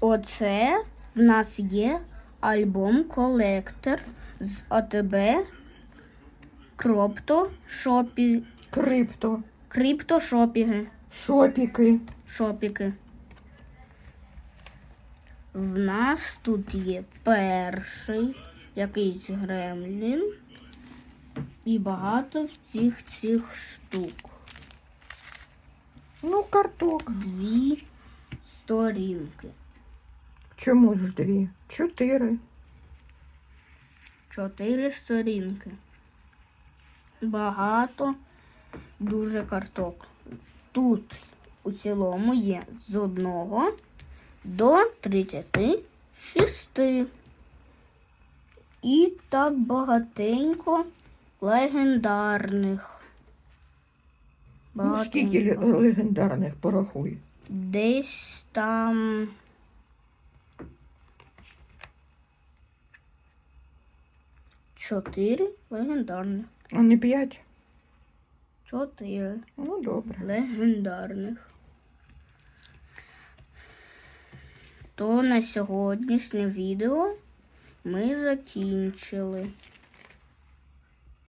Оце в нас є альбом колектор з АТБ Кропто Шопі Крипто, Криптошопіги. шопіки. Шопіки. В нас тут є перший якийсь гремлін і багато цих цих штук. Ну, карток. Дві сторінки. Чому ж дві? Чотири. Чотири сторінки. Багато дуже карток. Тут у цілому є з одного до 36. І так багатенько легендарних. Ну, скільки легендарних порахуй. Десь там. Чотири легендарних. А не п'ять? Чотири Ну, добре. легендарних. То на сьогоднішнє відео ми закінчили.